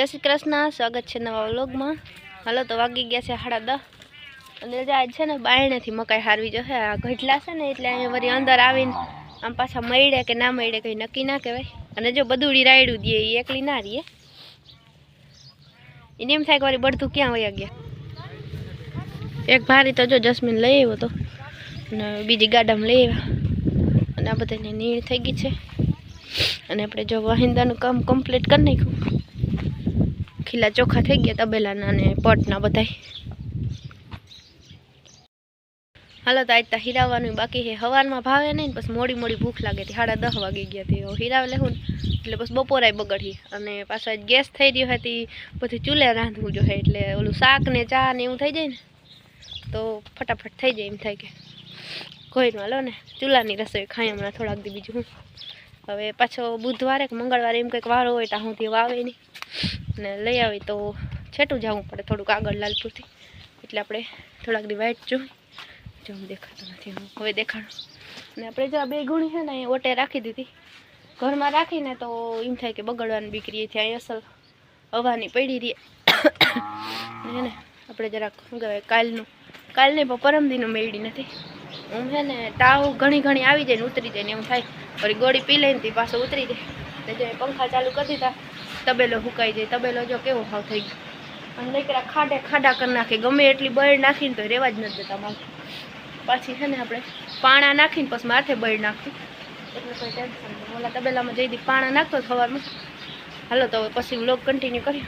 જય શ્રી કૃષ્ણ, સ્વાગત છે નવા વ્લોગમાં. હાલો તો વાગી ગયા છે સાડા દસ. અને આજ છે ને બાયણેથી મકાઈ હારવી જશે આ ઘટલા છે ને એટલે અહીંયા વળી અંદર આવીને આમ પાછા મળે કે ના મળે કંઈ નક્કી ના કહેવાય. અને જો બધુડી રાયડું દે એ એકલી ના રહીએ એને એમ થાય કે વળી બળતું ક્યાં વયા ગયા? એક ભારી તો જો જસ્મીન લઈ આવ્યો તો. અને બીજી ગાડામાં લઈ આવ્યા. અને આ બધાને નીણ થઈ ગઈ છે. અને આપણે જો વાહિંદાનું કામ કમ્પ્લીટ કરી નાખ્યું. ખીલા ચોખ્ખા થઈ ગયા તબેલાના અને પટના બધાય. હાલો તો આજ તો હીરાવાનું બાકી છે. હવારમાં ભાવે નહીં પછી મોડી મોડી ભૂખ લાગે હતી સાડા દસ વાગી ગયા હતી હીરાવે લેવું એટલે પછી બપોરાય બગડી અને પાછો ગેસ થઈ રહ્યો હતી પછી ચૂલે રાંધવું જોઈએ. એટલે ઓલું શાક ને ચા ને એવું થઈ જાય ને, તો ફટાફટ થઈ જાય એમ થાય કે. કોઈનું હાલો ને, ચૂલાની રસોઈ ખાઈ હમણાં થોડાક દી બીજું. હવે પાછો બુધવારે કે મંગળવારે એમ કંઈક વારો હોય ત્યાં તે વાવે નહીં. ને લઈ આવી તો છેટું જવું પડે થોડુંક આગળ લાલપુરથી. એટલે આપણે થોડાક દી વાઇટ જોઈ. જો દેખાતો નથી, હું હવે દેખાડું. અને આપણે જો આ બે ગુણી છે ને, એ ઓટે રાખી દીધી. ઘરમાં રાખીને તો એમ થાય કે બગડવાની બીકરી અહીં અસલ. હવાની પડી રહી. ને ને, આપણે જરાક શું કહેવાય, કાલનું, કાલની પણ પરમદીનું મેળી નથી. હું છે ને, તાવ ઘણી ઘણી આવી જાય ને ઉતરી જાય ને એવું થાય. વળી ગોળી પી લઈને પાછો ઉતરી જાય. ને જો પંખા ચાલુ કરી દીધા તબેલો સુકાઈ જાય, તબેલો જો કેવો ભાવ થઈ ગયો. અને નીકળ્યા ખાડે ખાડા કરી નાખે, ગમે એટલી બળ નાખીને તો રેવા જ નથી દેતા માથે પાછી છે ને આપણે પાણા નાખીને પછી માથે બળ નાખતું એટલે કોઈ ટેન્શન નહીં. ઓલા તબેલામાં જઈ દી પાણા નાખતો સવારમાં. હાલો તો પછી વ્લોગ કન્ટિન્યુ કરીએ.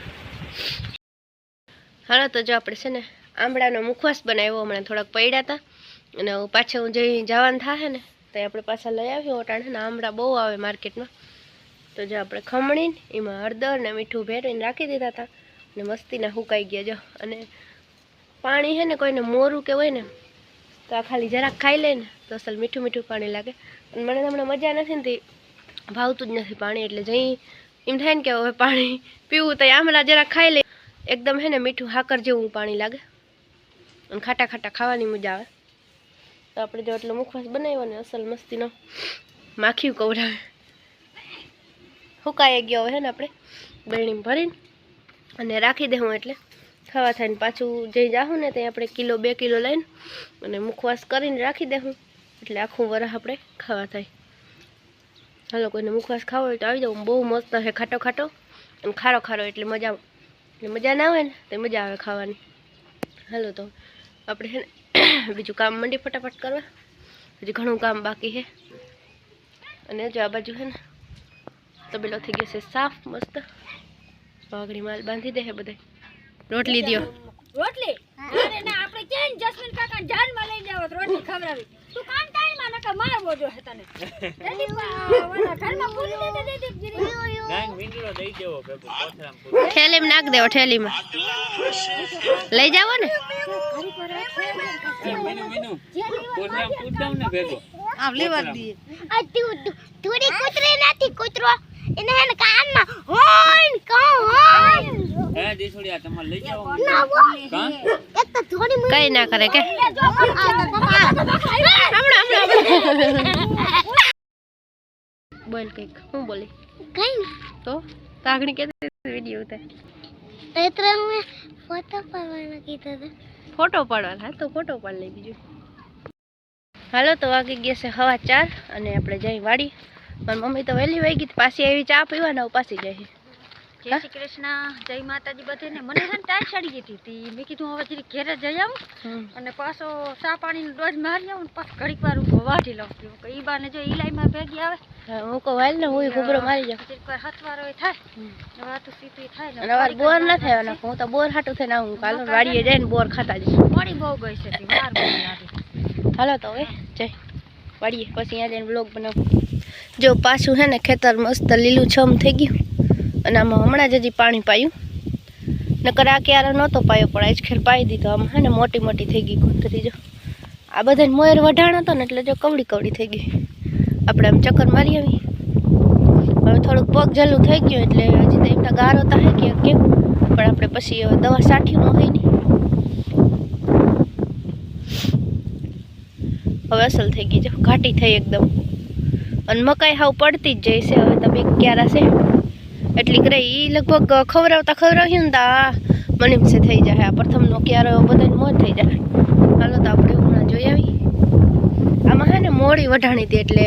હાલો તો જો આપણે છે ને આંબળાનો મુખવાસ બનાવ્યો, હમણાં થોડાક પડ્યા હતા અને પાછા હું જઈ જવાનું થાય ને તો આપણે પાછા લઈ આવ્યો. ઓટાણે ને આંબળા બહુ આવે માર્કેટમાં. તો જો આપણે ખમણીને એમાં હળદર ને મીઠું ભેરવીને રાખી દીધા હતા. અને મસ્તીના હુકાઈ ગયા જો. અને પાણી છે ને કોઈને મોરું કે હોય ને, તો આ ખાલી જરાક ખાઈ લે ને, તો અસલ મીઠું મીઠું પાણી લાગે. અને મને હમણાં મજા નથી ને ભાવતું જ નથી પાણી, એટલે જઈ એમ થાય ને કે હવે પાણી પીવું, તો આમલા જરાક ખાઈ લે. એકદમ હે ને મીઠું હાકર જેવું પાણી લાગે. અને ખાટા ખાટા ખાવાની મજા આવે. તો આપણે જો એટલો મુખવાસ બનાવ્યો ને, અસલ મસ્તીનો માખીયું કવડાવે. હુકાઈ ગયો હે ને આપણે બરણીમાં ભરીને અને રાખી દેવું એટલે. ખાવા થાય ને પાછું જઈ જાઉં ને ત્યાં આપણે કિલો, બે કિલો લઈને અને મુખવાસ કરીને રાખી દેવું એટલે આખું વરસ આપણે ખાવા થાય. હાલો, કોઈને મુખવાસ ખાવો હોય તો આવી જાઉં. બહુ મસ્ત છે ખાટો ખાટો. અને ખારો ખારો એટલે મજા એટલે મજા ના આવે ને, તો મજા આવે ખાવાની. હાલો, તો આપણે છે ને બીજું કામ મંડી ફટાફટ કરવા. હજી ઘણું કામ બાકી છે અને જો આ બાજુ છે ને તબેલો થઈ ગયો છે સાફ મસ્ત વાગડી માલ બાંધી દે છે બધા રોટલી દ્યો રોટલી અરે ના આપણે કેમ જસ્મીન કાકા જાનમાં લઈ જાવ તો રોટલી ખવડાવી તું કામ ટાઈમમાં નકર મારવો જો હે તને તેથી ઓલા ઘરમાં પૂરી દે દે દે જીરી થેલીમાં નાખ દેવો થેલીમાં લઈ જાવો ને થોડી કૂતરી નથી કૂતરો એને હે ને કાનમાં હોઈન કો હોઈન. ના વો એક તો થોડી કઈ ના કરે કે? બોલ કંઈક હું બોલી? કઈ તો? તાગણી કે વીડિયો ઉતાર એત્ર મેં ફોટો પાડવાનો કીધો તો ફોટો પાડવાનો હા તો ફોટો પાડ લઈ બીજું. હાલો તો વાગી ગયા છે હવા ચાર અને આપણે જઈ વાડી. મારી મમ્મી તો વહેલી વહી ગઈ પાછી આવી ચા પીવાના પાછી જાય જય શ્રી કૃષ્ણ. જય માતાજી બધાને. મને છે ને ટાઈટ ચડી ગઈ હતી મેં કીધું હવે જરી ઘેરે જઈ આવું અને પાછો ચા પાણીનો ડોઝ મારી આવું પાછું ઘડીક વાર હું વાઢી લઉં. કે ઈ બાને જો ઈલાઈમાં ભેગી આવે. હું કહું હાલ ને હું ઘૂબરો મારી જાઉં. ઘડીક વાર હથવારો થાય. ને વાતું સીતું થાય ને અને બોર ન થાય હું તો બોર હાટું થઈને આવું. કાલ વાડીએ જઈને બોર ખાતા જઈશ. મોડી બહુ ગઈ છે વાર હાલો તો હવે જય. વાડીએ પછી અહીંયા જઈને બ્લોગ બનાવું. જો પાછું છે ને ખેતર મસ્ત લીલું છમ થઈ ગયું. અને આમાં હમણાં જ હજી પાણી પાયું. નકર આ ક્યારે નહોતો પાયો, પણ આજ ખેર પાઈ દીધો. આમ હે ને મોટી મોટી થઈ ગઈ કુંતરી જો. આ બધાને મોયર વઢાણ હતો ને એટલે જો કવડી કવડી થઈ ગઈ. આપણે આમ ચક્કર મારી આવી. હવે થોડુંક પગ જલું થઈ ગયું એટલે હજી તો એમના ગારો હતા કે કેમ. પણ આપણે પછી દવા સાઠ્યું ન હોય નહીં હવે અસલ થઈ ગઈ જો. ઘાટી થઈ એકદમ. અને મકાઈ હાવ પડતી જ જાય છે. હવે તમે ક્યારે છે એટલી કરે એ લગભગ ખવડાવતા ખવડાવ્યું ને તો મને એમ થઈ જાય. આ પ્રથમનો ક્યારો બધાને મોજ થઈ જાય. હાલો તો આપણે હમણાં જોઈ આવી. આમાં હે ને મોડી વઢાણી હતી એટલે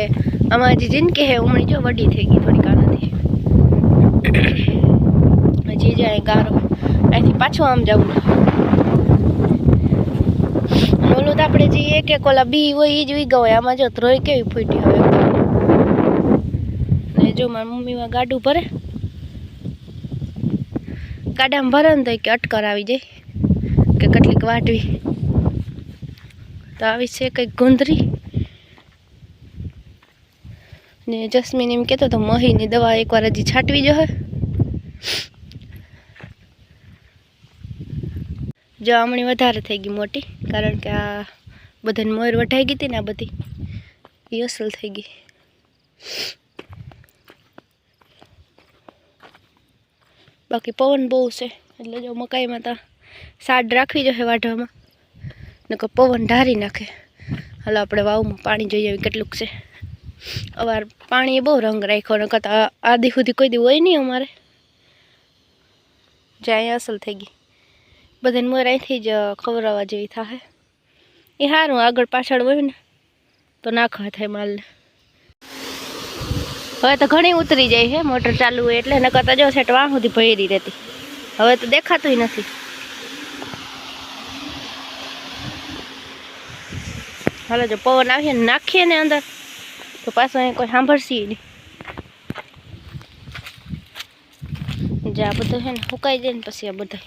આમાં હજી જિંદગી હે ઉમણી જો વડી થઈ ગઈ થોડીક આનાથી. હજી જાય ગારો. અહીંથી પાછું આમ જવું. ઓલું તો આપણે જે એક એક ઓલા બી હોય એ જ વી હોય આમાં જો ત્રોય કેવી ફૂટી ને જો મારી મમ્મીમાં ગાડું ભરે. ગાડામાં ભરે ને તો કે અટકર આવી જાય, કે કેટલીક વાટવી. તો આવી છે કંઈક ગુંદરી. ને જસ્મીન એમ કહેતો તો મહીની દવા એકવાર હજી છાંટવી જો જો આમણી વધારે થઈ ગઈ મોટી, કારણ કે આ બધાને મોર વઢાઈ ગઈ હતી ને આ બધી. એ અસલ થઈ ગઈ. બાકી પવન બહુ છે. એટલે જો મકાઈમાં તો સાડ રાખવી જોઈએ વાઢવામાં. નકર પવન ઢારી નાખે. હાલો આપણે વાવમાં પાણી જોઈએ કેટલુંક છે. અવાર પાણીએ બહુ રંગ રાખ્યો, નકર તો આ- આદી સુધી કોઈ દી હોય નહીં અમારે. જ્યાં અસલ થઈ ગઈ. બધાને મોર અહીંથી જ ખવડાવવા જેવી થાય એ સારું આગળ પાછળ હોય ને, તો નાખવા થાય માલને. હવે તો ઘણી ઉતરી જાય છે, મોટર ચાલુ હોય એટલે નકર તો જો સેટ વાં સુધી ભરી રહેતી હવે તો દેખાતુંય નથી. હાલો, જો પવન આવીએ નાખીએ ને અંદર, તો પાછું અહીં કોઈ સાંભળશે નહીં. જે, આ બધું છે ને સુકાઈ જાય ને પછી આ બધા.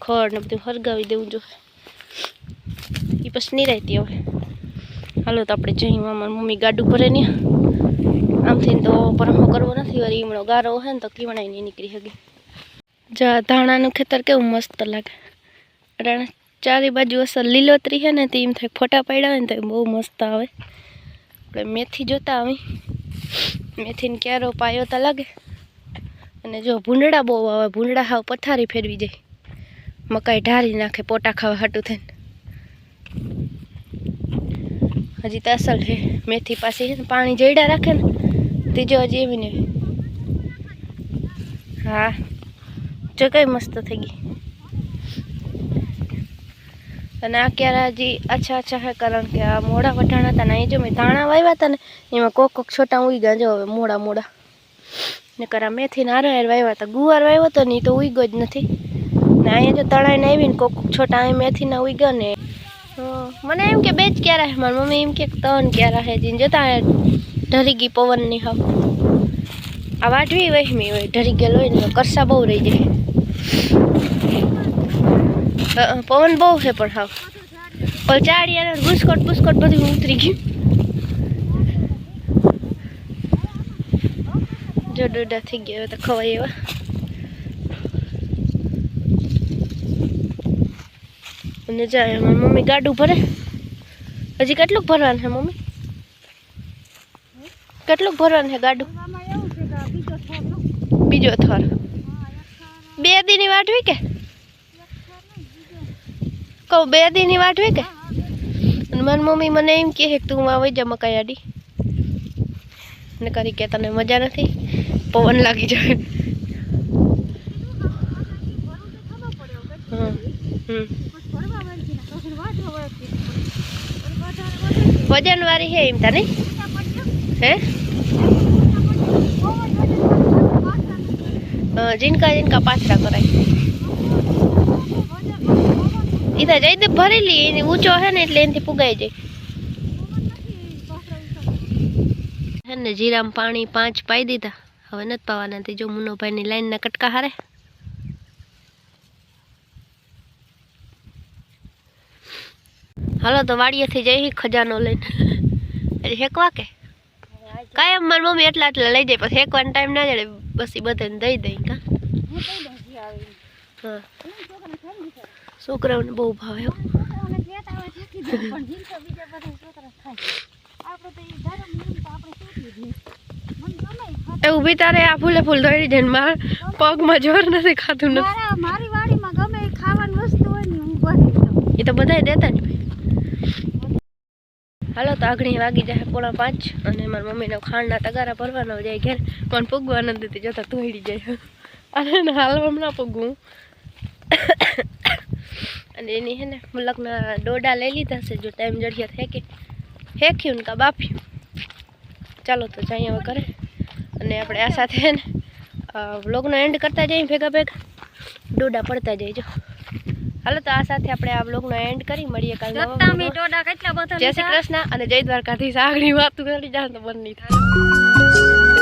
ખડ ને બધું હરગાવી દેવું જો. એ પછી નિરાયતી હવે. હાલો તો આપણે જઈ મામા મમ્મી ગાડું ભરે ને. આમથી તો પરમો કરવો નથી, વળી ઈમણો ગારો હોય ને તો કીવણાય નહીં નીકળી શકે જા, ધાણાનું ખેતર કેવું મસ્ત લાગે. અટાણે ચારે બાજુ અસર લીલોતરી છે ને તે એમ થાય ફોટા પાડ્યા હોય ને તો બહુ મસ્ત આવે. આપણે મેથી જોતા આવી. મેથીને ક્યારો પાયો તો લાગે. અને જો ભૂંડડા બહુ આવે, ભૂંડડા હાવ પથારી ફેરવી જાય. મકાઈ ઢારી નાખે, પોટા ખાવા હાટું થઈને. હજી તો અસલ છે. મેથી પાસે ને પાણી જઈડા રાખે ને ત્રીજો હજી એવી ને. હા જો કઈ મસ્ત થઈ ગઈ. અને આ ક્યારે હજી અચ્છા અચ્છા હે કારણ કે આ મોડા વટાણા હતા ને અહીં જો મેં ધાણા વાવ્યા હતા ને એમાં કોક કોક છોટા ઉઈ ગયા જો હવે મોડા મોડા. ને કરા મેથી નારો વાવ્યા હતા. ગુવાર વાવ્યો હતો ને એ તો ઉઈગો જ નથી. ને અહીંયા જો તળાઈને આવીને કોક છોટા અહીં મેથીના ઉઈ ને હં, મને એમ કે બે જ ક્યારે હે મારી મમ્મી એમ કે ત્રણ ક્યારે હે જીને. જતા ઢરી ગઈ પવનની હાવ. આ વાટવી વહેમી હોય ઢરી ગયેલો હોય ને કરસા બહુ રહી જાય. પવન બહુ છે પણ હાવ પણ ચાડિયા ભૂસકોટ બુસ્કોટ બધું ઉતરી ગયું. જો ડોડા થઈ ગયા તો ખવાય એવા. અને જાય મારી મમ્મી ગાડું ભરે. હજી કેટલું ભરવાનું છે, મમ્મી? કેટલું ભરવાનું છે ગાડું? બીજો થર. બે દીની વાટવી કે? કહું, બે દીની વાટવી કે? અને મારી મમ્મી મને એમ કહે કે તું આ વઈ જા મકાઈ આડી. ને કરી કે તને મજા નથી. પવન લાગી જાય. હમ હમ. વજન વાળી હે એમ તને? હે? જીનકા જીનકા પાથરા કરાય. ઈ તો જઈ ભરેલી, એની ઊંચો હે ને એટલે એનથી પુગાઈ જાય. હે ને જીરામ પાણી પાંચ પાઈ દીધા. હવે નથી પાવાના જો મુનોભાઈની લાઈનના કટકા હારે. હાલો તો વાડીએથી જઈ ખજાનો લઈને. એટલે શેકવા કે? કાયમ મારી મમ્મી એટલા એટલા લઈ જાય પછી હેકવાનો ટાઈમ ના જડે બસ એ બધાને દઈ દઈ કા? હા. છોકરાઓને બહુ ભાવે એવું એવું ઊભી તારે આ ફૂલે ફૂલ દોડી જાય માર પગમાં જોર નથી ખાતું નથી. મારી વાડીમાં ગમે એ ખાવાની વસ્તુ હોય ને હું ભરી એ તો બધાય દેતા જ હાલો તો આગળ વાગી જાય પોણા પાંચ અને મારી મમ્મીને ખાંડના તગારા ભરવાનો જાય ઘેર. પણ પૂગવા નથી જતા તોડી જાય. અને હાલવામાં ના પૂગવું અને એની હે ને મલકના ડોડા લઈ લીધા છે, જો ટાઈમ જડિયા ફેંકી હેખ્યું ને કા બાફ્યું. ચાલો તો જઈએ હવે કરે અને આપણે આ સાથે હે ને વ્લોગનો એન્ડ કરતા જઈએ ભેગા ભેગા. ડોડા પડતા જઈજો. હાલો તો આ સાથે આપણે આ બ્લોગનો એન્ડ કરી. મળીએ કાલે જય શ્રી કૃષ્ણ અને જય દ્વારકાધીશ. આગળ વાતું કરી જાય તો બંધ નહીં થાય.